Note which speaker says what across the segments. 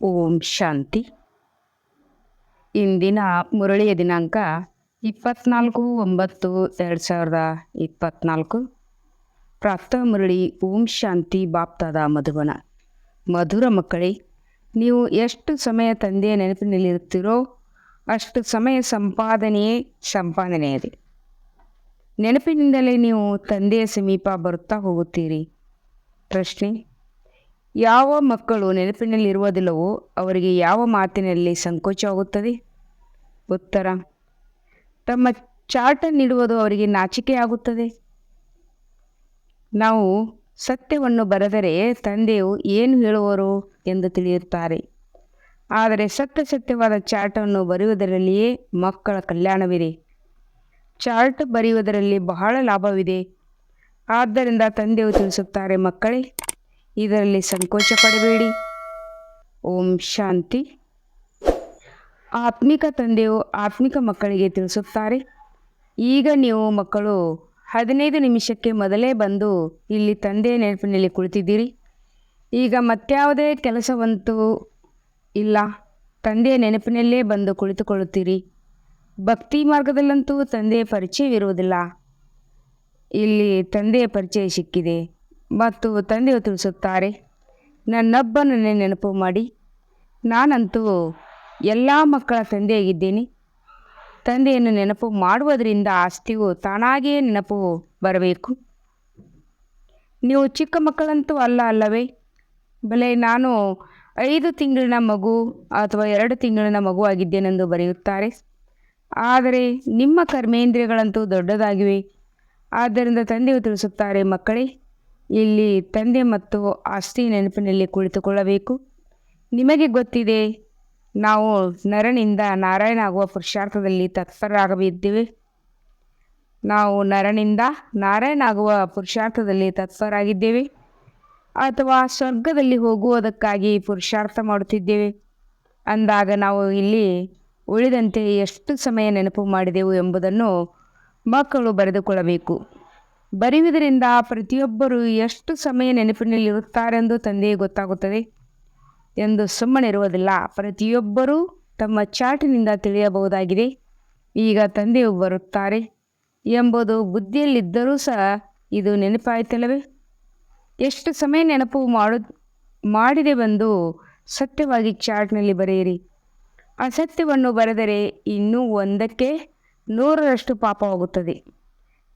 Speaker 1: ಓಂ ಶಾಂತಿ. ಇಂದಿನ ಮುರಳಿಯ ದಿನಾಂಕ ಇಪ್ಪತ್ನಾಲ್ಕು ಒಂಬತ್ತು ಎರಡು ಸಾವಿರದ ಇಪ್ಪತ್ನಾಲ್ಕು. ಪ್ರಾಪ್ತ ಮುರಳಿ ಓಂ ಶಾಂತಿ ಬಾಪ್ತಾದ ಮಧುವನ. ಮಧುರ ಮಕ್ಕಳೇ, ನೀವು ಎಷ್ಟು ಸಮಯ ತಂದೆಯ ನೆನಪಿನಲ್ಲಿರುತ್ತೀರೋ ಅಷ್ಟು ಸಮಯ ಸಂಪಾದನೆಯೇ ಸಂಪಾದನೆ ಇದೆ ನೆನಪಿನಿಂದಲೇ ನೀವು ತಂದೆಯ ಸಮೀಪ ಬರುತ್ತಾ ಹೋಗುತ್ತೀರಿ. ಪ್ರಶ್ನೆ ಯಾವ ಮಕ್ಕಳು ನೆನಪಿನಲ್ಲಿರುವುದಿಲ್ಲವೋ ಅವರಿಗೆ ಯಾವ ಮಾತಿನಲ್ಲಿ ಸಂಕೋಚವಾಗುತ್ತದೆ? ಉತ್ತರ, ತಮ್ಮ ಚಾಟ ನೀಡುವುದು ಅವರಿಗೆ ನಾಚಿಕೆಯಾಗುತ್ತದೆ. ನಾವು ಸತ್ಯವನ್ನು ಬರೆದರೆ ತಂದೆಯು ಏನು ಹೇಳುವರು ಎಂದು ತಿಳಿಯುತ್ತಾರೆ. ಆದರೆ ಸತ್ಯ ಸತ್ಯವಾದ ಚಾಟನ್ನು ಬರೆಯುವುದರಲ್ಲಿಯೇ ಮಕ್ಕಳ ಕಲ್ಯಾಣವಿದೆ. ಚಾರ್ಟ್ ಬರೆಯುವುದರಲ್ಲಿ ಬಹಳ ಲಾಭವಿದೆ. ಆದ್ದರಿಂದ ತಂದೆಯು ತಿಳಿಸುತ್ತಾರೆ, ಮಕ್ಕಳೇ ಇದರಲ್ಲಿ ಸಂಕೋಚ ಪಡಬೇಡಿ. ಓಂ ಶಾಂತಿ. ಆತ್ಮಿಕ ತಂದೆಯು ಆತ್ಮಿಕ ಮಕ್ಕಳಿಗೆ ತಿಳಿಸುತ್ತಾರೆ. ಈಗ ನೀವು ಮಕ್ಕಳು, ಹದಿನೈದು ನಿಮಿಷಕ್ಕೆ ಮೊದಲೇ ಬಂದು ಇಲ್ಲಿ ತಂದೆಯ ನೆನಪಿನಲ್ಲಿ ಕುಳಿತಿದ್ದೀರಿ. ಈಗ ಮತ್ಯಾವುದೇ ಕೆಲಸವಂತೂ ಇಲ್ಲ. ತಂದೆಯ ನೆನಪಿನಲ್ಲೇ ಬಂದು ಕುಳಿತುಕೊಳ್ಳುತ್ತೀರಿ. ಭಕ್ತಿ ಮಾರ್ಗದಲ್ಲಂತೂ ತಂದೆಯ ಪರಿಚಯವಿರುವುದಿಲ್ಲ. ಇಲ್ಲಿ ತಂದೆಯ ಪರಿಚಯ ಸಿಕ್ಕಿದೆ. ಮತ್ತು ತಂದೆಯು ತಿಳಿಸುತ್ತಾರೆ, ನನ್ನೊಬ್ಬನನ್ನೇ ನೆನಪು ಮಾಡಿ. ನಾನಂತೂ ಎಲ್ಲ ಮಕ್ಕಳ ತಂದೆಯಾಗಿದ್ದೀನಿ. ತಂದೆಯನ್ನು ನೆನಪು ಮಾಡುವುದರಿಂದ ಆಸ್ತಿಯು ತಾನಾಗಿಯೇ ನೆನಪು ಬರಬೇಕು. ನೀವು ಚಿಕ್ಕ ಮಕ್ಕಳಂತೂ ಅಲ್ಲ ಅಲ್ಲವೇ? ಬಲೆ ನಾನು ಐದು ತಿಂಗಳಿನ ಮಗು ಅಥವಾ ಎರಡು ತಿಂಗಳಿನ ಮಗು ಆಗಿದ್ದೇನೆಂದು ಬರೆಯುತ್ತಾರೆ. ಆದರೆ ನಿಮ್ಮ ಕರ್ಮೇಂದ್ರಿಯಗಳಂತೂ ದೊಡ್ಡದಾಗಿವೆ. ಆದ್ದರಿಂದ ತಂದೆಯು ತಿಳಿಸುತ್ತಾರೆ, ಮಕ್ಕಳೇ ಇಲ್ಲಿ ತಂದೆ ಮತ್ತು ಆಸ್ತಿ ನೆನಪಿನಲ್ಲಿ ಕುಳಿತುಕೊಳ್ಳಬೇಕು. ನಿಮಗೆ ಗೊತ್ತಿದೆ, ನಾವು ನರನಿಂದ ನಾರಾಯಣ ಆಗುವ ಪುರುಷಾರ್ಥದಲ್ಲಿ ತತ್ಪರರಾಗಬಿದ್ದೇವೆ ನಾವು ನರನಿಂದ ನಾರಾಯಣ ಆಗುವ ಪುರುಷಾರ್ಥದಲ್ಲಿ ತತ್ಪರಾಗಿದ್ದೇವೆ ಅಥವಾ ಸ್ವರ್ಗದಲ್ಲಿ ಹೋಗುವುದಕ್ಕಾಗಿ ಪುರುಷಾರ್ಥ ಮಾಡುತ್ತಿದ್ದೇವೆ. ಅಂದಾಗ ನಾವು ಇಲ್ಲಿ ಉಳಿದಂತೆ ಎಷ್ಟು ಸಮಯ ನೆನಪು ಮಾಡಿದೆವು ಎಂಬುದನ್ನು ಮಕ್ಕಳು ಬರೆದುಕೊಳ್ಳಬೇಕು. ಬರೆಯುವುದರಿಂದ ಪ್ರತಿಯೊಬ್ಬರು ಎಷ್ಟು ಸಮಯ ನೆನಪಿನಲ್ಲಿರುತ್ತಾರೆಂದು ತಂದೆಯೇ ಗೊತ್ತಾಗುತ್ತದೆ. ಎಂದು ಸುಮ್ಮನಿರುವುದಿಲ್ಲ. ಪ್ರತಿಯೊಬ್ಬರೂ ತಮ್ಮ ಚಾಟಿನಿಂದ ತಿಳಿಯಬಹುದಾಗಿದೆ. ಈಗ ತಂದೆಯು ಬರುತ್ತಾರೆ ಎಂಬುದು ಬುದ್ಧಿಯಲ್ಲಿದ್ದರೂ ಸಹ ಇದು ನೆನಪಾಯಿತಲ್ಲವೇ? ಎಷ್ಟು ಸಮಯ ನೆನಪು ಮಾಡು ಮಾಡಿದೆವೆಂದು ಸತ್ಯವಾಗಿ ಚಾರ್ಟ್ನಲ್ಲಿ ಬರೆಯಿರಿ. ಅಸತ್ಯವನ್ನು ಬರೆದರೆ ಇನ್ನೂ ಒಂದಕ್ಕೆ ನೂರರಷ್ಟು ಪಾಪವಾಗುತ್ತದೆ.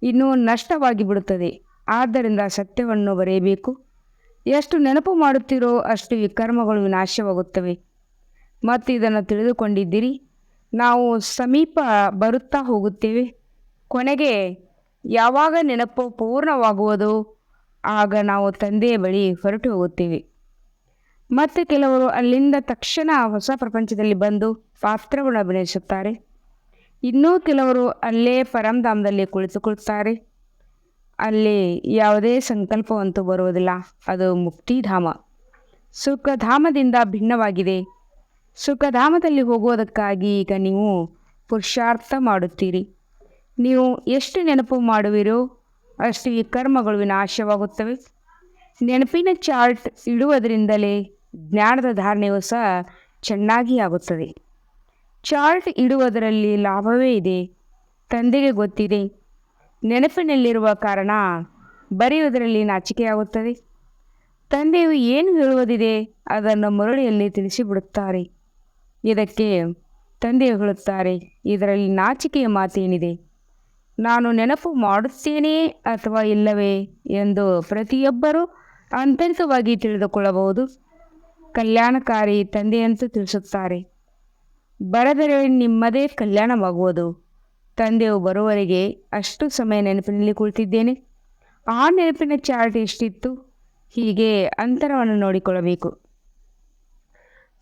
Speaker 1: ಇನ್ನೂ ನಷ್ಟವಾಗಿ ಬಿಡುತ್ತದೆ. ಆದ್ದರಿಂದ ಸತ್ಯವನ್ನು ಬರೆಯಬೇಕು. ಎಷ್ಟು ನೆನಪು ಮಾಡುತ್ತೀರೋ ಅಷ್ಟು ವಿಕರ್ಮಗಳು ನಾಶವಾಗುತ್ತವೆ ಮತ್ತು ಇದನ್ನು ತಿಳಿದುಕೊಂಡಿದ್ದೀರಿ. ನಾವು ಸಮೀಪ ಬರುತ್ತಾ ಹೋಗುತ್ತೇವೆ. ಕೊನೆಗೆ ಯಾವಾಗ ನೆನಪು ಪೂರ್ಣವಾಗುವುದು? ಆಗ ನಾವು ತಂದೆಯ ಬಳಿ ಹೊರಟು ಹೋಗುತ್ತೇವೆ. ಮತ್ತು ಕೆಲವರು ಅಲ್ಲಿಂದ ತಕ್ಷಣ ಹೊಸ ಪ್ರಪಂಚದಲ್ಲಿ ಬಂದು ಪಾತ್ರವನ್ನು ಅಭಿನಯಿಸುತ್ತಾರೆ. ಇನ್ನೂ ಕೆಲವರು ಅಲ್ಲೇ ಪರಂಧಾಮದಲ್ಲಿ ಕುಳಿತುಕೊಳ್ಳುತ್ತಾರೆ ಅಲ್ಲಿ ಯಾವುದೇ ಸಂಕಲ್ಪವಂತೂ ಬರುವುದಿಲ್ಲ. ಅದು ಮುಕ್ತಿಧಾಮ. ಸುಖಧಾಮದಿಂದ ಭಿನ್ನವಾಗಿದೆ. ಸುಖಧಾಮದಲ್ಲಿ ಹೋಗುವುದಕ್ಕಾಗಿ ಈಗ ನೀವು ಪುರುಷಾರ್ಥ ಮಾಡುತ್ತೀರಿ. ನೀವು ಎಷ್ಟು ನೆನಪು ಮಾಡುವಿರೋ ಅಷ್ಟು ಕರ್ಮಗಳು ವಿನಾಶವಾಗುತ್ತವೆ. ನೆನಪಿನ ಚಾರ್ಟ್ ಇಡುವುದರಿಂದಲೇ ಜ್ಞಾನದ ಧಾರಣೆಯು ಸಹ ಚೆನ್ನಾಗಿ ಆಗುತ್ತದೆ. ಚಾರ್ಟ್ ಇಡುವುದರಲ್ಲಿ ಲಾಭವೇ ಇದೆ? ತಂದೆಗೆ ಗೊತ್ತಿದೆ. ನೆನಪಿನಲ್ಲಿರುವ ಕಾರಣ ಬರೆಯುವುದರಲ್ಲಿ ನಾಚಿಕೆಯಾಗುತ್ತದೆ. ತಂದೆಯು ಏನು ಹೇಳುವುದಿದೆ ಅದನ್ನು ಮರಳಿಯಲ್ಲಿ ತಿಳಿಸಿಬಿಡುತ್ತಾರೆ. ಇದಕ್ಕೆ ತಂದೆಯು ಹೇಳುತ್ತಾರೆ, ಇದರಲ್ಲಿ ನಾಚಿಕೆಯ ಮಾತೇನಿದೆ. ನಾನು ನೆನಪು ಮಾಡುತ್ತೇನೆ ಅಥವಾ ಇಲ್ಲವೇ ಎಂದು ಪ್ರತಿಯೊಬ್ಬರೂ ಆಂತರಿಕವಾಗಿ ತಿಳಿದುಕೊಳ್ಳಬಹುದು. ಕಲ್ಯಾಣಕಾರಿ ತಂದೆಯಂತೂ ತಿಳಿಸುತ್ತಾರೆ. ಬರೆದರೆ ನಿಮ್ಮದೇ ಕಲ್ಯಾಣವಾಗುವುದು. ತಂದೆಯು ಬರುವವರೆಗೆ ಅಷ್ಟು ಸಮಯ ನೆನಪಿನಲ್ಲಿ ಕುಳಿತಿದ್ದೇನೆ. ಆ ನೆನಪಿನ ಚಾರ್ಟ್ ಎಷ್ಟಿತ್ತು? ಹೀಗೆ ಅಂತರವನ್ನು ನೋಡಿಕೊಳ್ಳಬೇಕು.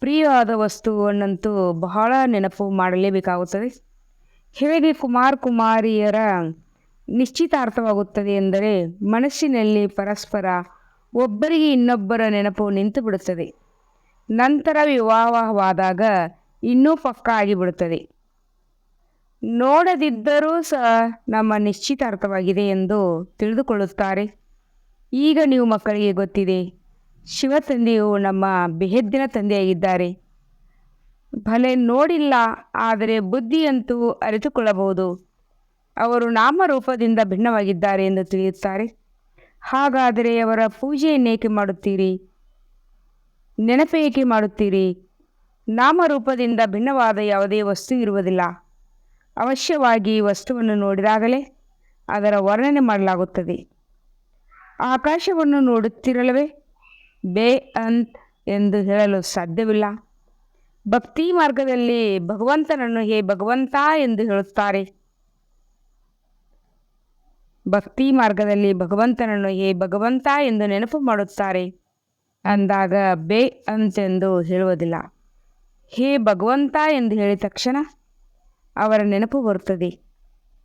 Speaker 1: ಪ್ರಿಯವಾದ ವಸ್ತುವನ್ನಂತೂ ಬಹಳ ನೆನಪು ಮಾಡಲೇಬೇಕಾಗುತ್ತದೆ. ಹೇಗೆ ಕುಮಾರ್ ಕುಮಾರಿಯರ ನಿಶ್ಚಿತಾರ್ಥವಾಗುತ್ತದೆ ಎಂದರೆ ಮನಸ್ಸಿನಲ್ಲಿ ಪರಸ್ಪರ ಒಬ್ಬರಿಗೆ ಇನ್ನೊಬ್ಬರ ನೆನಪು ನಿಂತು ಬಿಡುತ್ತದೆ ನಂತರ ವಿವಾಹವಾದಾಗ ಇನ್ನೂ ಪಕ್ಕ ಆಗಿಬಿಡುತ್ತದೆ ನೋಡದಿದ್ದರೂ ಸಹ ನಮ್ಮ ನಿಶ್ಚಿತಾರ್ಥವಾಗಿದೆ ಎಂದು ತಿಳಿದುಕೊಳ್ಳುತ್ತಾರೆ. ಈಗ ನೀವು ಮಕ್ಕಳಿಗೆ ಗೊತ್ತಿದೆ ಶಿವ ತಂದೆಯು ನಮ್ಮ ಬೆಹೆದ್ದಿನ ತಂದೆಯಾಗಿದ್ದಾರೆ. ಭಲೆ ನೋಡಿಲ್ಲ, ಆದರೆ ಬುದ್ಧಿಯಂತೂ ಅರಿತುಕೊಳ್ಳಬಹುದು. ಅವರು ನಾಮರೂಪದಿಂದ ಭಿನ್ನವಾಗಿದ್ದಾರೆ ಎಂದು ತಿಳಿಯುತ್ತಾರೆ. ಹಾಗಾದರೆ ಅವರ ಪೂಜೆಯನ್ನೇಕೆ ಮಾಡುತ್ತೀರಿ? ನೆನಪೇಕೆ ಮಾಡುತ್ತೀರಿ? ನಾಮರೂಪದಿಂದ ಭಿನ್ನವಾದ ಯಾವುದೇ ವಸ್ತು ಇರುವುದಿಲ್ಲ. ಅವಶ್ಯವಾಗಿ ವಸ್ತುವನ್ನು ನೋಡಿದಾಗಲೇ ಅದರ ವರ್ಣನೆ ಮಾಡಲಾಗುತ್ತದೆ. ಆಕಾಶವನ್ನು ನೋಡುತ್ತಿರಲವೇ? ಬೇ ಅಂತ್ ಎಂದು ಹೇಳಲು ಸಾಧ್ಯವಿಲ್ಲ. ಭಕ್ತಿ ಮಾರ್ಗದಲ್ಲಿ ಭಗವಂತನನ್ನು ಹೇ ಭಗವಂತ ಎಂದು ಹೇಳುತ್ತಾರೆ. ಭಕ್ತಿ ಮಾರ್ಗದಲ್ಲಿ ಭಗವಂತನನ್ನು ಹೇ ಭಗವಂತ ಎಂದು ನೆನಪು ಮಾಡುತ್ತಾರೆ. ಅಂದಾಗ ಬೇ ಅಂತೆಂದು ಹೇಳುವುದಿಲ್ಲ. ಹೇ ಭಗವಂತ ಎಂದು ಹೇಳಿದ ತಕ್ಷಣ ಅವರ ನೆನಪು ಬರುತ್ತದೆ.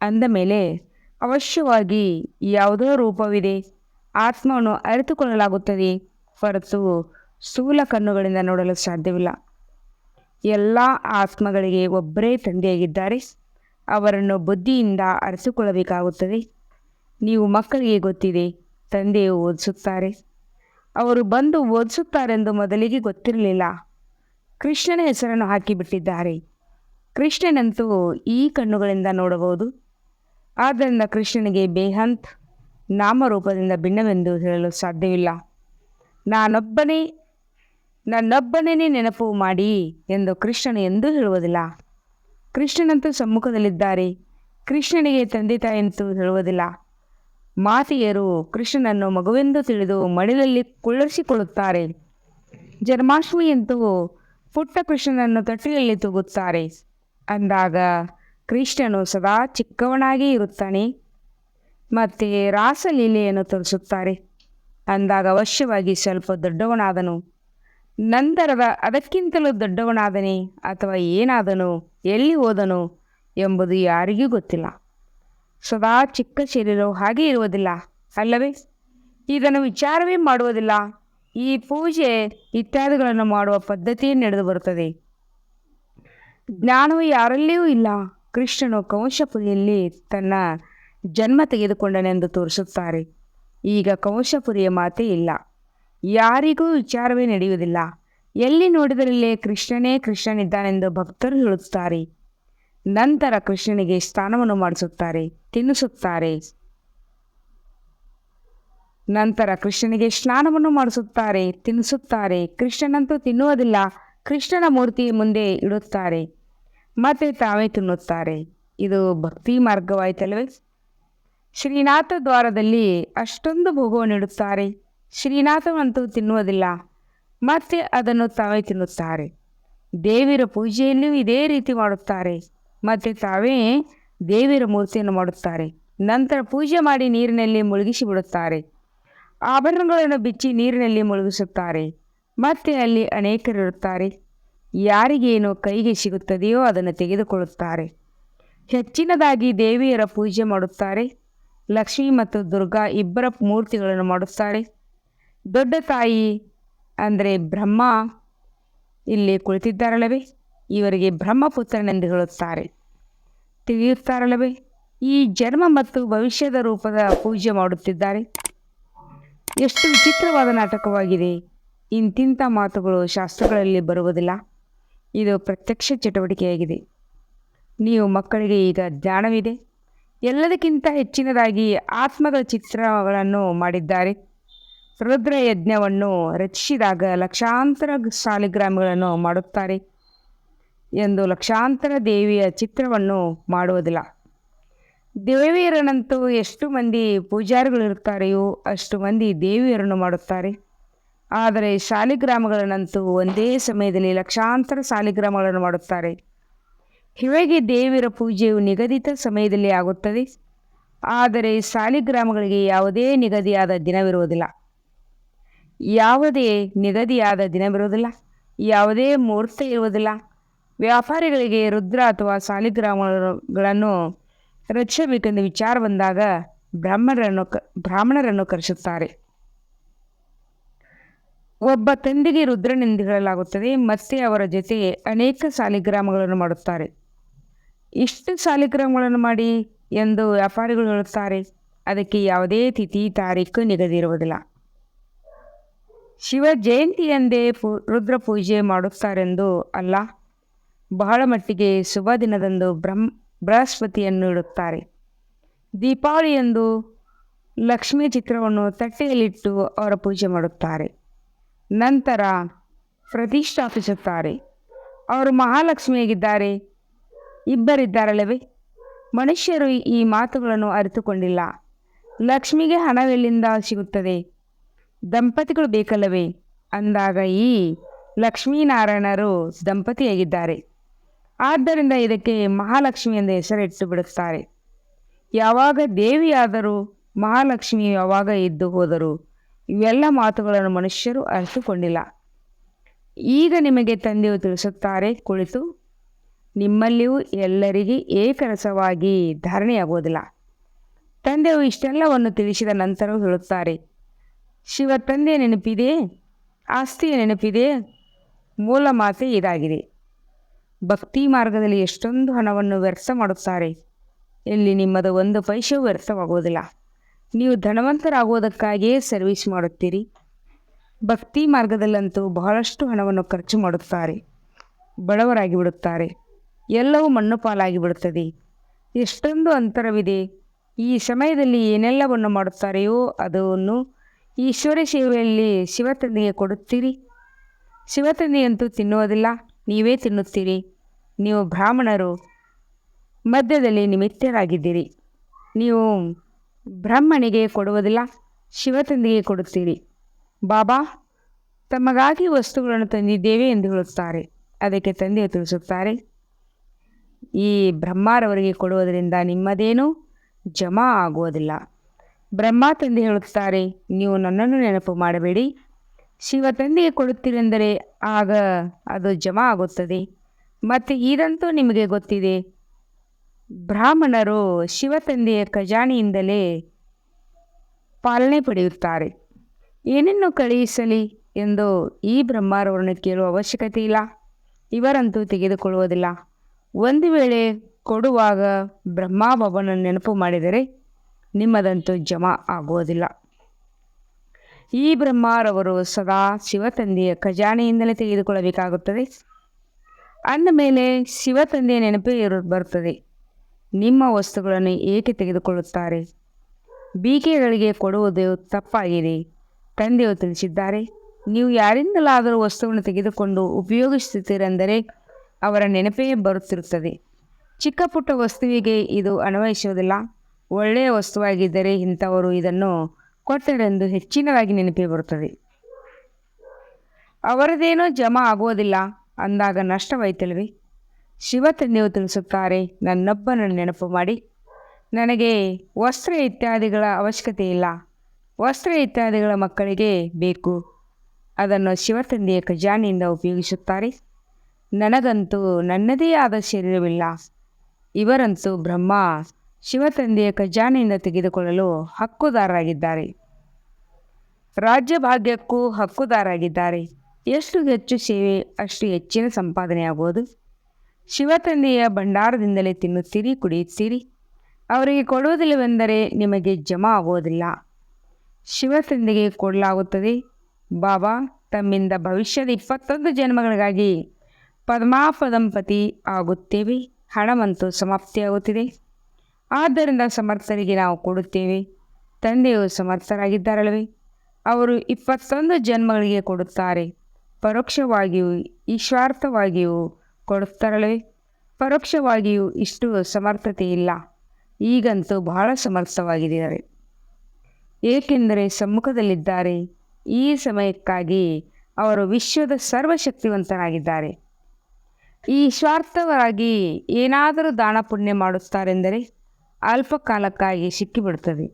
Speaker 1: ಅಂದ ಮೇಲೆ ಅವಶ್ಯವಾಗಿ ಯಾವುದೋ ರೂಪವಿದೆ. ಆತ್ಮವನ್ನು ಅರಿತುಕೊಳ್ಳಲಾಗುತ್ತದೆ. ಹೊರತು ಸ್ಥೂಲ ಕಣ್ಣುಗಳಿಂದ ನೋಡಲು ಸಾಧ್ಯವಿಲ್ಲ. ಎಲ್ಲ ಆತ್ಮಗಳಿಗೆ ಒಬ್ಬರೇ ತಂದೆಯಾಗಿದ್ದಾರೆ. ಅವರನ್ನು ಬುದ್ಧಿಯಿಂದ ಅರಿತುಕೊಳ್ಳಬೇಕಾಗುತ್ತದೆ. ನೀವು ಮಕ್ಕಳಿಗೆ ಗೊತ್ತಿದೆ, ತಂದೆಯು ಓದಿಸುತ್ತಾರೆ. ಅವರು ಬಂದು ಓದಿಸುತ್ತಾರೆಂದು ಮೊದಲಿಗೆ ಗೊತ್ತಿರಲಿಲ್ಲ. ಕೃಷ್ಣನ ಹೆಸರನ್ನು ಹಾಕಿಬಿಟ್ಟಿದ್ದಾರೆ. ಕೃಷ್ಣನಂತೂ ಈ ಕಣ್ಣುಗಳಿಂದ ನೋಡಬಹುದು. ಆದ್ದರಿಂದ ಕೃಷ್ಣನಿಗೆ ಬೇಹಂತ್ ನಾಮರೂಪದಿಂದ ಭಿನ್ನವೆಂದು ಹೇಳಲು ಸಾಧ್ಯವಿಲ್ಲ. ನಾನೊಬ್ಬನೇ ನನ್ನೊಬ್ಬನೇ ನೆನಪು ಮಾಡಿ ಎಂದು ಕೃಷ್ಣನು ಎಂದೂ ಹೇಳುವುದಿಲ್ಲ. ಕೃಷ್ಣನಂತೂ ಸಮ್ಮುಖದಲ್ಲಿದ್ದಾರೆ. ಕೃಷ್ಣನಿಗೆ ತಂದೆ ತಾಯಿಯಂತೂ ಹೇಳುವುದಿಲ್ಲ. ಮಾತೆಯರು ಕೃಷ್ಣನನ್ನು ಮಗುವೆಂದು ತಿಳಿದು ಮಡಿಲಲ್ಲಿ ಕುಳ್ಳರಿಸಿಕೊಳ್ಳುತ್ತಾರೆ. ಜನ್ಮಾಷ್ಟಮಿಯಂತೂ ಪುಟ್ಟ ಕೃಷ್ಣನನ್ನು ತೊಟ್ಟಿಲಲ್ಲಿ ತೂಗುತ್ತಾರೆ. ಅಂದಾಗ ಕೃಷ್ಣನು ಸದಾ ಚಿಕ್ಕವನಾಗಿ ಇರುತ್ತಾನೆ. ಮತ್ತು ರಾಸಲೀಲೆಯನ್ನು ತೋರಿಸುತ್ತಾರೆ. ಅಂದಾಗ ಅವಶ್ಯವಾಗಿ ಸ್ವಲ್ಪ ದೊಡ್ಡವನಾದನು. ನಂತರದ ಅದಕ್ಕಿಂತಲೂ ದೊಡ್ಡವನಾದನೆ ಅಥವಾ ಏನಾದನು ಎಲ್ಲಿ ಹೋದನು ಎಂಬುದು ಯಾರಿಗೂ ಗೊತ್ತಿಲ್ಲ. ಸದಾ ಚಿಕ್ಕ ಶರೀರವು ಹಾಗೆ ಇರುವುದಿಲ್ಲ, ಅಲ್ಲವೇ? ಇದನ್ನು ವಿಚಾರವೇ ಮಾಡುವುದಿಲ್ಲ. ಈ ಪೂಜೆ ಇತ್ಯಾದಿಗಳನ್ನು ಮಾಡುವ ಪದ್ಧತಿಯೇ ನಡೆದು ಬರುತ್ತದೆ. ಜ್ಞಾನವು ಯಾರಲ್ಲಿಯೂ ಇಲ್ಲ. ಕೃಷ್ಣನು ಕಂಶಪುರಿಯಲ್ಲಿ ತನ್ನ ಜನ್ಮ ತೆಗೆದುಕೊಂಡನೆಂದು ತೋರಿಸುತ್ತಾರೆ. ಈಗ ಕಂಶಪುರಿಯ ಮಾತೇ ಇಲ್ಲ. ಯಾರಿಗೂ ವಿಚಾರವೇ ನಡೆಯುವುದಿಲ್ಲ. ಎಲ್ಲಿ ನೋಡಿದರಲ್ಲೇ ಕೃಷ್ಣನೇ ಕೃಷ್ಣನಿದ್ದಾನೆಂದು ಭಕ್ತರು ಹೇಳುತ್ತಾರೆ. ನಂತರ ಕೃಷ್ಣನಿಗೆ ಸ್ನಾನವನ್ನು ಮಾಡಿಸುತ್ತಾರೆ, ತಿನ್ನಿಸುತ್ತಾರೆ. ನಂತರ ಕೃಷ್ಣನಿಗೆ ಸ್ನಾನವನ್ನು ಮಾಡಿಸುತ್ತಾರೆ, ತಿನ್ನಿಸುತ್ತಾರೆ. ಕೃಷ್ಣನಂತೂ ತಿನ್ನುವುದಿಲ್ಲ. ಕೃಷ್ಣನ ಮೂರ್ತಿ ಮುಂದೆ ಇಡುತ್ತಾರೆ. ಮತ್ತೆ ತಾವೇ ತಿನ್ನುತ್ತಾರೆ. ಇದು ಭಕ್ತಿ ಮಾರ್ಗವಾಯಿತಲ್ವೇ? ಶ್ರೀನಾಥ ದ್ವಾರದಲ್ಲಿ ಅಷ್ಟೊಂದು ಭೋಗವನ್ನು ಇಡುತ್ತಾರೆ ಶ್ರೀನಾಥವಂತೂ ತಿನ್ನುವುದಿಲ್ಲ. ಮತ್ತೆ ಅದನ್ನು ತಾವೇ ತಿನ್ನುತ್ತಾರೆ. ದೇವಿರ ಪೂಜೆಯಲ್ಲಿಯೂ ಇದೇ ರೀತಿ ಮಾಡುತ್ತಾರೆ. ಮತ್ತು ತಾವೇ ದೇವಿರ ಮೂರ್ತಿಯನ್ನು ಮಾಡುತ್ತಾರೆ. ನಂತರ ಪೂಜೆ ಮಾಡಿ ನೀರಿನಲ್ಲಿ ಮುಳುಗಿಸಿ ಬಿಡುತ್ತಾರೆ ಆಭರಣಗಳನ್ನು ಬಿಚ್ಚಿ ನೀರಿನಲ್ಲಿ ಮುಳುಗಿಸುತ್ತಾರೆ. ಮತ್ತೆ ಅಲ್ಲಿ ಅನೇಕರಿರುತ್ತಾರೆ. ಯಾರಿಗೇನು ಕೈಗೆ ಸಿಗುತ್ತದೆಯೋ ಅದನ್ನು ತೆಗೆದುಕೊಳ್ಳುತ್ತಾರೆ. ಹೆಚ್ಚಿನದಾಗಿ ದೇವಿಯರ ಪೂಜೆ ಮಾಡುತ್ತಾರೆ. ಲಕ್ಷ್ಮಿ ಮತ್ತು ದುರ್ಗಾ ಇಬ್ಬರ ಮೂರ್ತಿಗಳನ್ನು ಮಾಡುತ್ತಾರೆ. ದೊಡ್ಡ ತಾಯಿ ಅಂದರೆ ಬ್ರಹ್ಮ ಇಲ್ಲಿ ಕುಳಿತಿದ್ದಾರಲ್ಲವೇ? ಇವರಿಗೆ ಬ್ರಹ್ಮಪುತ್ರನೆಂದು ಹೇಳುತ್ತಾರೆ. ತಿಳಿಯುತ್ತಾರಲ್ಲವೇ? ಈ ಜನ್ಮ ಮತ್ತು ಭವಿಷ್ಯದ ರೂಪದ ಪೂಜೆ ಮಾಡುತ್ತಿದ್ದಾರೆ. ಎಷ್ಟು ವಿಚಿತ್ರವಾದ ನಾಟಕವಾಗಿದೆ. ಇಂತಿಂಥ ಮಾತುಗಳು ಶಾಸ್ತ್ರಗಳಲ್ಲಿ ಬರುವುದಿಲ್ಲ. ಇದು ಪ್ರತ್ಯಕ್ಷ ಚಟುವಟಿಕೆಯಾಗಿದೆ. ನೀವು ಮಕ್ಕಳಿಗೆ ಈಗ ಜ್ಞಾನವಿದೆ. ಎಲ್ಲದಕ್ಕಿಂತ ಹೆಚ್ಚಿನದಾಗಿ ಆತ್ಮಗಳ ಚಿತ್ರಗಳನ್ನು ಮಾಡಿದ್ದಾರೆ. ರುದ್ರ ಯಜ್ಞವನ್ನು ರಚಿಸಿದಾಗ ಲಕ್ಷಾಂತರ ಸಾಲಿಗ್ರಾಮಗಳನ್ನು ಮಾಡುತ್ತಾರೆ. ಎಂದು ಲಕ್ಷಾಂತರ ದೇವಿಯ ಚಿತ್ರವನ್ನು ಮಾಡುವುದಿಲ್ಲ. ದೇವಿಯರನ್ನಂತೂ ಎಷ್ಟು ಮಂದಿ ಪೂಜಾರಿಗಳಿರುತ್ತಾರೆಯೋ ಅಷ್ಟು ಮಂದಿ ದೇವಿಯರನ್ನು ಮಾಡುತ್ತಾರೆ. ಆದರೆ ಶಾಲಿಗ್ರಾಮಗಳನ್ನಂತೂ ಒಂದೇ ಸಮಯದಲ್ಲಿ ಲಕ್ಷಾಂತರ ಶಾಲಿಗ್ರಾಮಗಳನ್ನು ಮಾಡುತ್ತಾರೆ. ಹೀಗೆ ದೇವಿಯರ ಪೂಜೆಯು ನಿಗದಿತ ಸಮಯದಲ್ಲಿ ಆಗುತ್ತದೆ. ಆದರೆ ಶಾಲಿಗ್ರಾಮಗಳಿಗೆ ಯಾವುದೇ ನಿಗದಿಯಾದ ದಿನವಿರುವುದಿಲ್ಲ. ಯಾವುದೇ ನಿಗದಿಯಾದ ದಿನವಿರುವುದಿಲ್ಲ. ಯಾವುದೇ ಮುಹೂರ್ತ ಇರುವುದಿಲ್ಲ. ವ್ಯಾಪಾರಿಗಳಿಗೆ ರುದ್ರ ಅಥವಾ ಸಾಲಿಗ್ರಾಮಗಳನ್ನು ರಚಿಸಬೇಕೆಂದು ವಿಚಾರ ಬಂದಾಗ ಬ್ರಾಹ್ಮಣರನ್ನು ಬ್ರಾಹ್ಮಣರನ್ನು ಕರೆಸುತ್ತಾರೆ. ಒಬ್ಬ ತಂದೆಗೆ ರುದ್ರನೆಂದು ಹೇಳಲಾಗುತ್ತದೆ ಮತ್ತೆ ಅವರ ಜೊತೆ ಅನೇಕ ಸಾಲಿಗ್ರಾಮಗಳನ್ನು ಮಾಡುತ್ತಾರೆ. ಇಷ್ಟು ಸಾಲಿಗ್ರಾಮಗಳನ್ನು ಮಾಡಿ ಎಂದು ವ್ಯಾಪಾರಿಗಳು ಹೇಳುತ್ತಾರೆ, ಅದಕ್ಕೆ ಯಾವುದೇ ತಿಥಿ ತಾರೀಕು ನಿಗದಿ ಇರುವುದಿಲ್ಲ ಶಿವ ಜಯಂತಿಯಂದೇ ಪೂ, ರುದ್ರ ಪೂಜೆ ಮಾಡುತ್ತಾರೆಂದು ಅಲ್ಲ, ಬಹಳ ಮಟ್ಟಿಗೆ ಶುಭ ದಿನದಂದು ಬ್ರಹ್ಮ ಬೃಹಸ್ಪತಿಯನ್ನು ಇಡುತ್ತಾರೆ ದೀಪಾವಳಿಯಂದು ಲಕ್ಷ್ಮೀ ಚಿತ್ರವನ್ನು ತಟ್ಟೆಯಲ್ಲಿಟ್ಟು ಅವರ ಪೂಜೆ ಮಾಡುತ್ತಾರೆ. ನಂತರ ಪ್ರತಿಷ್ಠಾಪಿಸುತ್ತಾರೆ ಅವರು ಮಹಾಲಕ್ಷ್ಮಿಯಾಗಿದ್ದಾರೆ. ಇಬ್ಬರಿದ್ದಾರಲ್ಲವೇ? ಮನುಷ್ಯರು ಈ ಮಾತುಗಳನ್ನು ಅರಿತುಕೊಂಡಿಲ್ಲ. ಲಕ್ಷ್ಮಿಗೆ ಹಣವೆಲ್ಲಿಂದ ಸಿಗುತ್ತದೆ? ದಂಪತಿಗಳು ಬೇಕಲ್ಲವೇ? ಅಂದಾಗ ಈ ಲಕ್ಷ್ಮೀನಾರಾಯಣರು ದಂಪತಿಯಾಗಿದ್ದಾರೆ. ಆದ್ದರಿಂದ ಇದಕ್ಕೆ ಮಹಾಲಕ್ಷ್ಮಿ ಎಂದು ಹೆಸರಿಟ್ಟು ಬಿಡುತ್ತಾರೆ. ಯಾವಾಗ ದೇವಿಯಾದರೂ ಮಹಾಲಕ್ಷ್ಮಿ ಯಾವಾಗ ಇದ್ದು ಹೋದರು ಇವೆಲ್ಲ ಮಾತುಗಳನ್ನು ಮನುಷ್ಯರು ಅರಿತುಕೊಂಡಿಲ್ಲ. ಈಗ ನಿಮಗೆ ತಂದೆಯು ತಿಳಿಸುತ್ತಾರೆ, ಕುಳಿತು ನಿಮ್ಮಲ್ಲಿಯೂ ಎಲ್ಲರಿಗೆ ಏಕರಸವಾಗಿ ಧಾರಣೆಯಾಗುವುದಿಲ್ಲ. ತಂದೆಯು ಇಷ್ಟೆಲ್ಲವನ್ನು ತಿಳಿಸಿದ ನಂತರವೂ ಹೇಳುತ್ತಾರೆ, ಶಿವ ತಂದೆಯ ನೆನಪಿದೆ, ಆಸ್ತಿಯ ನೆನಪಿದೆ, ಮೂಲ ಮಾತೆ ಇದಾಗಿದೆ. ಭಕ್ತಿ ಮಾರ್ಗದಲ್ಲಿ ಎಷ್ಟೊಂದು ಹಣವನ್ನು ವ್ಯರ್ಥ ಮಾಡುತ್ತಾರೆ. ಇಲ್ಲಿ ನಿಮ್ಮದು ಒಂದು ಪೈಸೆ ವ್ಯರ್ಥವಾಗುವುದಿಲ್ಲ. ನೀವು ಧನವಂತರಾಗುವುದಕ್ಕಾಗಿಯೇ ಸರ್ವಿಸ್ ಮಾಡುತ್ತೀರಿ. ಭಕ್ತಿ ಮಾರ್ಗದಲ್ಲಂತೂ ಬಹಳಷ್ಟು ಹಣವನ್ನು ಖರ್ಚು ಮಾಡುತ್ತಾರೆ. ಬಡವರಾಗಿ ಬಿಡುತ್ತಾರೆ. ಎಲ್ಲವೂ ಮಣ್ಣು ಪಾಲಾಗಿ ಬಿಡುತ್ತದೆ. ಎಷ್ಟೊಂದು ಅಂತರವಿದೆ. ಈ ಸಮಯದಲ್ಲಿ ಏನೆಲ್ಲವನ್ನು ಮಾಡುತ್ತಾರೆಯೋ ಅದನ್ನು ಈಶ್ವರ ಸೇವೆಯಲ್ಲಿ ಶಿವತಂದೆಗೆ ಕೊಡುತ್ತೀರಿ. ಶಿವತಂದೆಯಂತೂ ತಿನ್ನುವುದಿಲ್ಲ. ನೀವೇ ತಿನ್ನುತ್ತೀರಿ. ನೀವು ಬ್ರಾಹ್ಮಣರು, ಮಧ್ಯದಲ್ಲಿ ನಿಮಿತ್ತರಾಗಿದ್ದೀರಿ. ನೀವು ಬ್ರಹ್ಮನಿಗೆ ಕೊಡುವುದಿಲ್ಲ, ಶಿವತಂದಿಗೆ ಕೊಡುತ್ತೀರಿ. ಬಾಬಾ, ತಮಗಾಗಿ ವಸ್ತುಗಳನ್ನು ತಂದಿದ್ದೇವೆ ಎಂದು ಹೇಳುತ್ತಾರೆ. ಅದಕ್ಕೆ ತಂದೆಯು ತಿಳಿಸುತ್ತಾರೆ, ಈ ಬ್ರಹ್ಮಾರವರಿಗೆ ಕೊಡುವುದರಿಂದ ನಿಮ್ಮದೇನೂ ಜಮಾ ಆಗುವುದಿಲ್ಲ. ಬ್ರಹ್ಮ ತಂದೆ ಹೇಳುತ್ತಾರೆ, ನೀವು ನನ್ನನ್ನು ನೆನಪು ಮಾಡಬೇಡಿ. ಶಿವ ತಂದೆಗೆ ಕೊಡುತ್ತೀರೆಂದರೆ ಆಗ ಅದು ಜಮಾ ಆಗುತ್ತದೆ. ಮತ್ತು ಇದಂತೂ ನಿಮಗೆ ಗೊತ್ತಿದೆ. ಬ್ರಾಹ್ಮಣರು ಶಿವ ತಂದೆಯ ಖಜಾನೆಯಿಂದಲೇ ಪಾಲನೆ ಪಡೆಯುತ್ತಾರೆ. ಏನನ್ನು ಕಳುಹಿಸಲಿ ಎಂದು ಈ ಬ್ರಹ್ಮಾರವರನ್ನು ಕೇಳುವ ಅವಶ್ಯಕತೆ ಇಲ್ಲ. ಇವರಂತೂ ತೆಗೆದುಕೊಳ್ಳುವುದಿಲ್ಲ. ಒಂದು ವೇಳೆ ಕೊಡುವಾಗ ಬ್ರಹ್ಮಾಬಾಬನನ್ನು ನೆನಪು ಮಾಡಿದರೆ ನಿಮ್ಮದಂತೂ ಜಮಾ ಆಗುವುದಿಲ್ಲ. ಈ ಬ್ರಹ್ಮಾರವರು ಸದಾ ಶಿವತಂದೆಯ ಖಜಾನೆಯಿಂದಲೇ ತೆಗೆದುಕೊಳ್ಳಬೇಕಾಗುತ್ತದೆ. ಅಂದ ಮೇಲೆ ಶಿವತಂದೆಯ ನೆನಪೇ ಇರು ಬರುತ್ತದೆ ನಿಮ್ಮ ವಸ್ತುಗಳನ್ನು ಏಕೆ ತೆಗೆದುಕೊಳ್ಳುತ್ತಾರೆ? ಬೀಕೆಗಳಿಗೆ ಕೊಡುವುದು ತಪ್ಪಾಗಿದೆ. ತಂದೆಯು ತಿಳಿಸಿದ್ದಾರೆ, ನೀವು ಯಾರಿಂದಲಾದರೂ ವಸ್ತುಗಳನ್ನು ತೆಗೆದುಕೊಂಡು ಉಪಯೋಗಿಸುತ್ತೀರೆಂದರೆ ಅವರ ನೆನಪೇ ಬರುತ್ತಿರುತ್ತದೆ. ಚಿಕ್ಕ ಪುಟ್ಟ ವಸ್ತುವಿಗೆ ಇದು ಅನ್ವಯಿಸುವುದಿಲ್ಲ. ಒಳ್ಳೆಯ ವಸ್ತುವಾಗಿದ್ದರೆ ಇಂಥವರು ಇದನ್ನು ಕೊಟ್ಟರೆಂದು ಹೆಚ್ಚಿನದಾಗಿ ನೆನಪೇ ಬರುತ್ತದೆ. ಅವರದೇನೋ ಜಮಾ ಆಗುವುದಿಲ್ಲ. ಅಂದಾಗ ನಷ್ಟವಾಯ್ತಲ್ವೇ? ಶಿವ ನೀವು ತಿಳಿಸುತ್ತಾರೆ ನನ್ನೊಬ್ಬನನ್ನು ನೆನಪು ಮಾಡಿ. ನನಗೆ ವಸ್ತ್ರ ಇತ್ಯಾದಿಗಳ ಅವಶ್ಯಕತೆ ಇಲ್ಲ. ವಸ್ತ್ರ ಇತ್ಯಾದಿಗಳ ಮಕ್ಕಳಿಗೆ ಬೇಕು. ಅದನ್ನು ಶಿವತಂದೆಯ ಖಜಾನೆಯಿಂದ ಉಪಯೋಗಿಸುತ್ತಾರೆ. ನನಗಂತೂ ನನ್ನದೇ ಆದ ಶರೀರವಿಲ್ಲ. ಇವರಂತೂ ಬ್ರಹ್ಮ ಶಿವತಂದೆಯ ಖಜಾನೆಯಿಂದ ತೆಗೆದುಕೊಳ್ಳಲು ಹಕ್ಕುದಾರರಾಗಿದ್ದಾರೆ. ರಾಜ್ಯಭಾಗ್ಯಕ್ಕೂ ಹಕ್ಕುದಾರರಾಗಿದ್ದಾರೆ. ಎಷ್ಟು ಹೆಚ್ಚು ಸೇವೆ, ಅಷ್ಟು ಹೆಚ್ಚಿನ ಸಂಪಾದನೆಯಾಗುವುದು ಶಿವತಂದೆಯ ಭಂಡಾರದಿಂದಲೇ ತಿನ್ನುತ್ತೀರಿ ಕುಡಿಯುತ್ತೀರಿ ಅವರಿಗೆ ಕೊಡುವುದಿಲ್ಲವೆಂದರೆ ನಿಮಗೆ ಜಮಾ ಆಗುವುದಿಲ್ಲ. ಶಿವತಂದೆಗೆ ಕೊಡಲಾಗುತ್ತದೆ. ಬಾಬಾ, ತಮ್ಮಿಂದ ಭವಿಷ್ಯದ ಇಪ್ಪತ್ತೊಂದು ಜನ್ಮಗಳಿಗಾಗಿ ಪದ್ಮಾಪದಂಪತಿ ಆಗುತ್ತೇವೆ. ಹಣವಂತೂ ಸಮಾಪ್ತಿಯಾಗುತ್ತಿದೆ. ಆದ್ದರಿಂದ ಸಮರ್ಥರಿಗೆ ನಾವು ಕೊಡುತ್ತೇವೆ. ತಂದೆಯು ಸಮರ್ಥರಾಗಿದ್ದಾರಲ್ವೇ ಅವರು ಇಪ್ಪತ್ತೊಂದು ಜನ್ಮಗಳಿಗೆ ಕೊಡುತ್ತಾರೆ. ಪರೋಕ್ಷವಾಗಿಯೂ ಈಶ್ವಾರ್ಥವಾಗಿಯೂ ಕೊಡುತ್ತಾರಳೆ ಪರೋಕ್ಷವಾಗಿಯೂ ಇಷ್ಟು ಸಮರ್ಥತೆ ಇಲ್ಲ ಈಗಂತೂ ಬಹಳ ಸಮರ್ಥವಾಗಿದ್ದಾರೆ. ಏಕೆಂದರೆ ಸಮ್ಮುಖದಲ್ಲಿದ್ದಾರೆ. ಈ ಸಮಯಕ್ಕಾಗಿ ಅವರು ವಿಶ್ವದ ಸರ್ವಶಕ್ತಿವಂತರಾಗಿದ್ದಾರೆ. ಈ ಸ್ವಾರ್ಥವರಾಗಿ ಏನಾದರೂ ದಾನ ಪುಣ್ಯ ಮಾಡುತ್ತಾರೆಂದರೆ ಅಲ್ಪ ಕಾಲಕ್ಕಾಗಿ ಸಿಕ್ಕಿಬಿಡುತ್ತದೆ.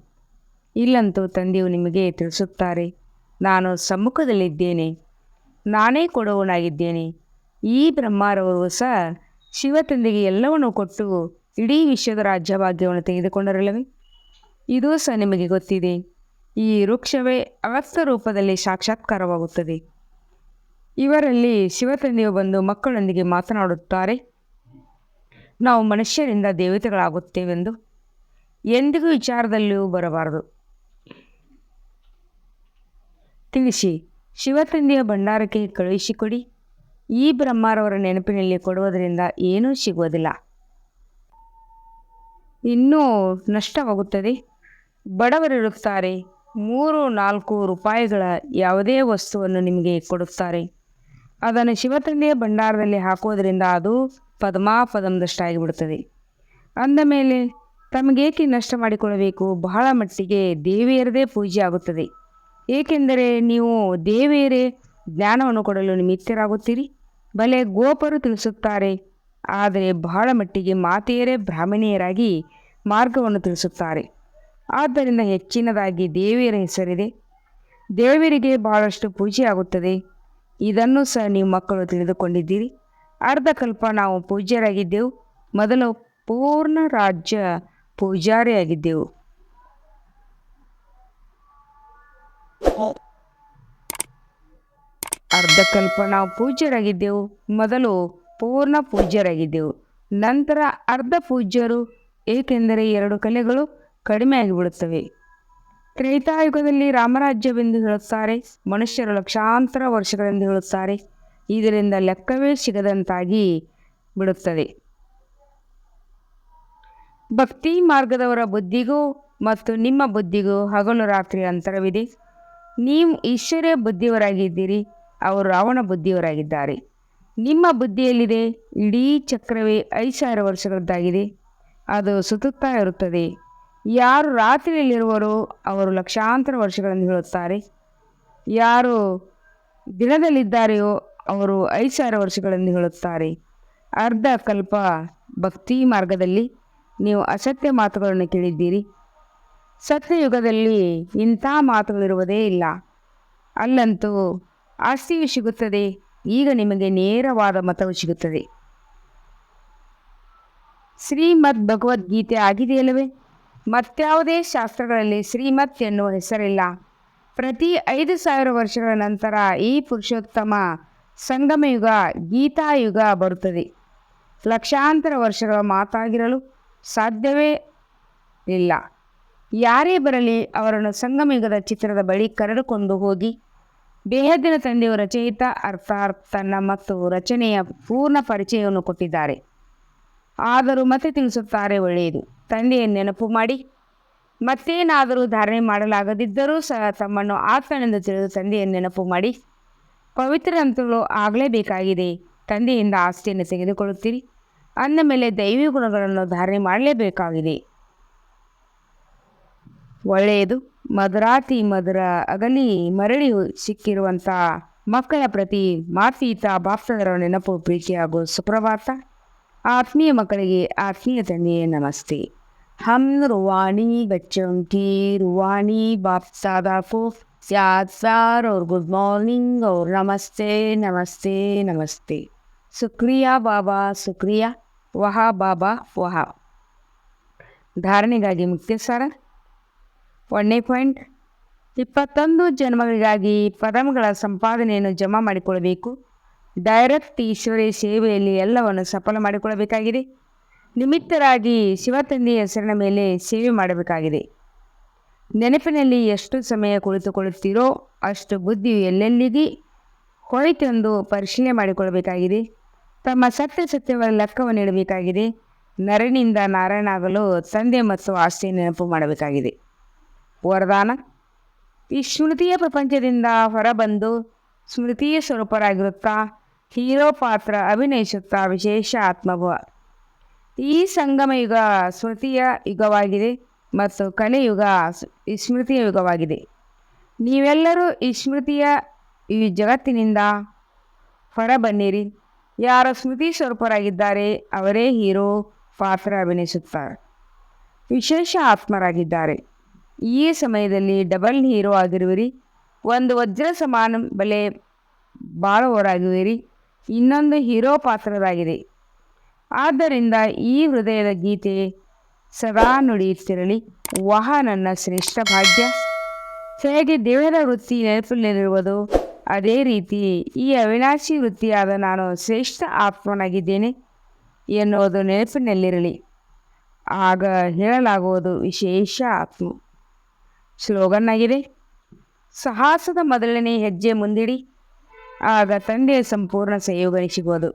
Speaker 1: ಇಲ್ಲಂತೂ ತಂದೆಯು ನಿಮಗೆ ತಿಳಿಸುತ್ತಾರೆ, ನಾನು ಸಮ್ಮುಖದಲ್ಲಿದ್ದೇನೆ. ನಾನೇ ಕೊಡುವವನಾಗಿದ್ದೇನೆ ಈ ಬ್ರಹ್ಮಾರವರು ಸಹ ಶಿವ ತಂದೆಗೆ ಎಲ್ಲವನ್ನು ಕೊಟ್ಟು ಇಡೀ ವಿಶ್ವದ ರಾಜ್ಯಭಾಗ್ಯವನ್ನು ತೆಗೆದುಕೊಂಡರಲ್ಲವೇ? ಇದೂ ಸಹ ನಿಮಗೆ ಗೊತ್ತಿದೆ. ಈ ವೃಕ್ಷವೇ ಅವ್ಯಕ್ತ ರೂಪದಲ್ಲಿ ಸಾಕ್ಷಾತ್ಕಾರವಾಗುತ್ತದೆ. ಇವರಲ್ಲಿ ಶಿವತಂದೆಯು ಬಂದು ಮಕ್ಕಳೊಂದಿಗೆ ಮಾತನಾಡುತ್ತಾರೆ. ನಾವು ಮನುಷ್ಯರಿಂದ ದೇವತೆಗಳಾಗುತ್ತೇವೆಂದು. ಎಂದಿಗೂ ವಿಚಾರದಲ್ಲಿಯೂ ಬರಬಾರದು. ತಿಳಿಸಿ. ಶಿವತಂದೆಯ ಭಂಡಾರಕ್ಕೆ ಕಳುಹಿಸಿಕೊಡಿ. ಈ ಬ್ರಹ್ಮರವರ ನೆನಪಿನಲ್ಲಿ ಕೊಡುವುದರಿಂದ ಏನೂ ಸಿಗುವುದಿಲ್ಲ. ಇನ್ನೂ ನಷ್ಟವಾಗುತ್ತದೆ. ಬಡವರಿರುತ್ತಾರೆ ಮೂರು, ನಾಲ್ಕು ರೂಪಾಯಿಗಳ ಯಾವುದೇ ವಸ್ತುವನ್ನು ನಿಮಗೆ ಕೊಡುತ್ತಾರೆ. ಅದನ್ನು ಶಿವತಂದೆಯ ಭಂಡಾರದಲ್ಲಿ ಹಾಕುವುದರಿಂದ ಅದು ಪದ್ಮಾಪದಂದಷ್ಟಾಗಿಬಿಡುತ್ತದೆ. ಅಂದ ಮೇಲೆ, ತಮಗೇಕೆ ನಷ್ಟ ಮಾಡಿಕೊಳ್ಳಬೇಕು ಬಹಳ ಮಟ್ಟಿಗೆ ದೇವಿಯರದೇ ಪೂಜೆ ಆಗುತ್ತದೆ ಏಕೆಂದರೆ ನೀವು ದೇವಿಯರೇ ಜ್ಞಾನವನ್ನು ಕೊಡಲು ನಿಮಿತ್ತರಾಗುತ್ತೀರಿ. ಬಲೆ ಗೋಪರು ತಿಳಿಸುತ್ತಾರೆ. ಆದರೆ ಬಹಳ ಮಟ್ಟಿಗೆ ಮಾತೆಯರೇ ಬ್ರಾಹ್ಮಣಿಯರಾಗಿ ಮಾರ್ಗವನ್ನು ತಿಳಿಸುತ್ತಾರೆ. ಆದ್ದರಿಂದ ಹೆಚ್ಚಿನದಾಗಿ ದೇವಿಯರ ಹೆಸರಿದೆ. ದೇವರಿಗೆ ಬಹಳಷ್ಟು ಪೂಜೆಯಾಗುತ್ತದೆ ಇದನ್ನು ಸಹ ನೀವು ಮಕ್ಕಳು ತಿಳಿದುಕೊಂಡಿದ್ದೀರಿ. ಅರ್ಧ ಕಲ್ಪ ನಾವು ಪೂಜ್ಯರಾಗಿದ್ದೆವು. ಮೊದಲು ಪೂರ್ಣ ರಾಜ್ಯ ಪೂಜಾರಿಯಾಗಿದ್ದೆವು. ಅರ್ಧ ಕಲ್ಪ ನಾವು ಪೂಜ್ಯರಾಗಿದ್ದೆವು. ಮೊದಲು ಪೂರ್ಣ ಪೂಜ್ಯರಾಗಿದ್ದೆವು. ನಂತರ ಅರ್ಧ ಪೂಜ್ಯರು, ಏಕೆಂದರೆ ಎರಡು ಕಲೆಗಳು ಕಡಿಮೆ ಆಗಿಬಿಡುತ್ತವೆ. ತ್ರೈತಾಯುಗದಲ್ಲಿ ರಾಮರಾಜ್ಯವೆಂದು ಹೇಳುತ್ತಾರೆ, ಮನುಷ್ಯರು ಲಕ್ಷಾಂತರ ವರ್ಷಗಳೆಂದು ಹೇಳುತ್ತಾರೆ. ಇದರಿಂದ ಲೆಕ್ಕವೇ ಸಿಗದಂತಾಗಿ ಬಿಡುತ್ತದೆ. ಭಕ್ತಿ ಮಾರ್ಗದವರ ಬುದ್ಧಿಗೂ ಮತ್ತು ನಿಮ್ಮ ಬುದ್ಧಿಗೂ ಹಗಲು ರಾತ್ರಿ ಅಂತರವಿದೆ. ನೀವು ಈಶ್ವರ್ಯ ಬುದ್ಧಿಯವರಾಗಿದ್ದೀರಿ, ಅವರು ರಾವಣ ಬುದ್ಧಿಯವರಾಗಿದ್ದಾರೆ. ನಿಮ್ಮ ಬುದ್ಧಿಯಲ್ಲಿದೆ, ಇಡೀ ಚಕ್ರವೇ ಐದು ಸಾವಿರ ವರ್ಷಗಳದ್ದಾಗಿದೆ. ಅದು ಸುತ್ತುತ್ತಾ ಇರುತ್ತದೆ. ಯಾರು ರಾತ್ರಿಯಲ್ಲಿರುವರೋ ಅವರು ಲಕ್ಷಾಂತರ ವರ್ಷಗಳನ್ನು ಹೇಳುತ್ತಾರೆ. ಯಾರು ದಿನದಲ್ಲಿದ್ದಾರೆಯೋ ಅವರು ಐದು ಸಾವಿರ ವರ್ಷಗಳನ್ನು ಹೇಳುತ್ತಾರೆ. ಅರ್ಧ ಕಲ್ಪ ಭಕ್ತಿ ಮಾರ್ಗದಲ್ಲಿ ನೀವು ಅಸತ್ಯ ಮಾತುಗಳನ್ನು ಕೇಳಿದ್ದೀರಿ. ಸತ್ಯಯುಗದಲ್ಲಿ ಇಂಥ ಮಾತುಗಳಿರುವುದೇ ಇಲ್ಲ. ಅಲ್ಲಂತೂ ಆಸ್ತಿಯು ಸಿಗುತ್ತದೆ, ಈಗ ನಿಮಗೆ ನೇರವಾದ ಮತವು ಸಿಗುತ್ತದೆ. ಶ್ರೀಮದ್ ಭಗವದ್ಗೀತೆ ಆಗಿದೆಯಲ್ಲವೇ? ಮತ್ಯಾವುದೇ ಶಾಸ್ತ್ರಗಳಲ್ಲಿ ಶ್ರೀಮತ್ ಎನ್ನುವ ಹೆಸರಿಲ್ಲ. ಪ್ರತಿ ಐದು ಸಾವಿರ ವರ್ಷಗಳ ನಂತರ ಈ ಪುರುಷೋತ್ತಮ ಸಂಗಮಯುಗ, ಗೀತಾಯುಗ ಬರುತ್ತದೆ. ಲಕ್ಷಾಂತರ ವರ್ಷಗಳ ಮಾತಾಗಿರಲು ಸಾಧ್ಯವೇ ಇಲ್ಲ. ಯಾರೇ ಬರಲಿ ಅವರನ್ನು ಸಂಗಮಯುಗದ ಚಿತ್ರದ ಬಳಿ ಕರೆದುಕೊಂಡು ಹೋಗಿ. ಬೇಹದ್ದಿನ ತಂದೆಯು ರಚಯಿತ ಅರ್ಥಾತ್ ತನ್ನ ಮತ್ತು ರಚನೆಯ ಪೂರ್ಣ ಪರಿಚಯವನ್ನು ಕೊಟ್ಟಿದ್ದಾರೆ. ಆದರೂ ಮತ್ತೆ ತಿಳಿಸುತ್ತಾರೆ ಒಳ್ಳೆಯದು. ತಂದೆಯ ನೆನಪು ಮಾಡಿ. ಮತ್ತೇನಾದರೂ ಧಾರಣೆ ಮಾಡಲಾಗದಿದ್ದರೂ ಸಹ ತಮ್ಮನ್ನು ಆತ್ಮನೆಂದು ತಿಳಿದು ತಂದೆಯ ನೆನಪು ಮಾಡಿ. ಪವಿತ್ರಂತಗಳು ಆಗಲೇಬೇಕಾಗಿದೆ. ತಂದೆಯಿಂದ ಆಸ್ತಿಯನ್ನು ತೆಗೆದುಕೊಳ್ಳುತ್ತೀರಿ. ಅಂದ ಮೇಲೆ ದೈವಿ ಗುಣಗಳನ್ನು ಧಾರಣೆ ಮಾಡಲೇಬೇಕಾಗಿದೆ. ಒಳ್ಳೆಯದು ಮಧುರಾತಿ ಮಧುರ ಅಗಲಿ ಮರಳಿ ಸಿಕ್ಕಿರುವಂಥ ಮಕ್ಕಳ ಪ್ರತಿ ಮಾತೀತ ಬಾಪ್ತದರ ನೆನಪು ಪ್ರೀತಿ ಹಾಗೂ ಸುಪ್ರಭಾತ. ಆತ್ಮೀಯ ಮಕ್ಕಳಿಗೆ ಆತ್ಮೀಯ ತಂದೆಯೇ ನಮಸ್ತೆ. ಹಮ್ ರುವಾಣಿ ಬಚ್ಚಂಕಿ ರುವಾಣಿ ಬಾಪ್ತಾದಾಕು ಸ್ಯಾದ್ ಸಾರ್ ಅವ್ರ ಗುಡ್ ಮಾರ್ನಿಂಗ್ ಅವ್ರ ನಮಸ್ತೆ ನಮಸ್ತೆ ನಮಸ್ತೆ. ಸುಕ್ರಿಯಾ ಬಾಬಾ, ಸುಕ್ರಿಯಾ. ವಹಾ ಬಾಬಾ, ವಹಾ. ಧಾರಣೆಗಾಗಿ ಮುಕ್ತಿ ಸರ್ ಒಂದನೇ ಪಾಯಿಂಟ್. ಇಪ್ಪತ್ತೊಂದು ಜನ್ಮಗಳಿಗಾಗಿ ಪದಮಗಳ ಸಂಪಾದನೆಯನ್ನು ಜಮಾ ಮಾಡಿಕೊಳ್ಳಬೇಕು. ಡೈರೆಕ್ಟ್ ಈಶ್ವರಿ ಸೇವೆಯಲ್ಲಿ ಎಲ್ಲವನ್ನು ಸಫಲ ಮಾಡಿಕೊಳ್ಳಬೇಕಾಗಿದೆ. ನಿಮಿತ್ತರಾಗಿ ಶಿವತಂದೆಯ ಹೆಸರಿನ ಮೇಲೆ ಸೇವೆ ಮಾಡಬೇಕಾಗಿದೆ. ನೆನಪಿನಲ್ಲಿ ಎಷ್ಟು ಸಮಯ ಕುಳಿತುಕೊಳ್ಳುತ್ತೀರೋ ಅಷ್ಟು ಬುದ್ಧಿಯು ಎಲ್ಲೆಲ್ಲಿಗೆ ಹೊಳಿತೆಂದು ಪರಿಶೀಲನೆ ಮಾಡಿಕೊಳ್ಳಬೇಕಾಗಿದೆ. ತಮ್ಮ ಸತ್ಯ ಸತ್ಯಗಳ ಲೆಕ್ಕವನ್ನು ನೀಡಬೇಕಾಗಿದೆ ನರನಿಂದ ನಾರಾಯಣಾಗಲು ತಂದೆ ಮತ್ತು ಆಸ್ತಿಯ ನೆನಪು ಮಾಡಬೇಕಾಗಿದೆ. ವರದಾನ. ಈ ಸ್ಮೃತಿಯ ಪ್ರಪಂಚದಿಂದ ಹೊರಬಂದು ಸ್ಮೃತಿಯ ಸ್ವರೂಪರಾಗಿರುತ್ತಾ ಹೀರೋ ಪಾತ್ರ ಅಭಿನಯಿಸುತ್ತಾ ವಿಶೇಷ ಆತ್ಮಭವ. ಈ ಸಂಗಮ ಯುಗ ಸ್ಮೃತಿಯ ಯುಗವಾಗಿದೆ ಮತ್ತು ಕಲೆಯುಗ ಈ ಸ್ಮೃತಿಯ ಯುಗವಾಗಿದೆ. ನೀವೆಲ್ಲರೂ ಈ ಸ್ಮೃತಿಯ ಈ ಜಗತ್ತಿನಿಂದ ಹೊರಬನ್ನಿರಿ. ಯಾರ ಸ್ಮೃತಿ ಸ್ವರೂಪರಾಗಿದ್ದಾರೆ ಅವರೇ ಹೀರೋ ಪಾತ್ರ ಅಭಿನಯಿಸುತ್ತಾರೆ. ವಿಶೇಷ ಆತ್ಮರಾಗಿದ್ದಾರೆ. ಈ ಸಮಯದಲ್ಲಿ ಡಬಲ್ ಹೀರೋ ಆಗಿರುವಿರಿ. ಒಂದು ವಜ್ರ ಸಮಾನ ಬೆಲೆ ಬಾಳುವವರಾಗಿರುವಿರಿ. ಇನ್ನೊಂದು ಹೀರೋ ಪಾತ್ರರಾಗಿದೆ ಆದ್ದರಿಂದ ಈ ಹೃದಯದ ಗೀತೆ ಸದಾ ನುಡಿಯುತ್ತಿರಲಿ. ವಹ ನನ್ನ ಶ್ರೇಷ್ಠ ಭಾಗ್ಯ. ಹೇಗೆ ದೇವರ ವೃತ್ತಿ ನೆನಪಿನಲ್ಲಿರುವುದು ಅದೇ ರೀತಿ ಈ ಅವಿನಾಶಿ ವೃತ್ತಿಯಾದ ನಾನು ಶ್ರೇಷ್ಠ ಆತ್ಮನಾಗಿದ್ದೇನೆ ಎನ್ನುವುದು ನೆನಪಿನಲ್ಲಿರಲಿ. ಆಗ ಹೇಳಲಾಗುವುದು ವಿಶೇಷ ಆತ್ಮ. ಸ್ಲೋಗನ್ ಆಗಿದೆ. ಸಾಹಸದ ಮೊದಲನೇ ಹೆಜ್ಜೆ ಮುಂದಿಡಿ. ಆಗ ತಂದೆಯ ಸಂಪೂರ್ಣ ಸಹಯೋಗ ಸಿಗೋದು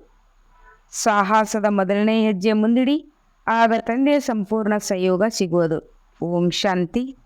Speaker 1: ಸಾಹಸದ ಮೊದಲನೇ ಹೆಜ್ಜೆ ಮುಂದಿಡಿ. ಆಗ ತಂದೆಯ ಸಂಪೂರ್ಣ ಸಹಯೋಗ ಸಿಗುವುದು. ಓಂ ಶಾಂತಿ.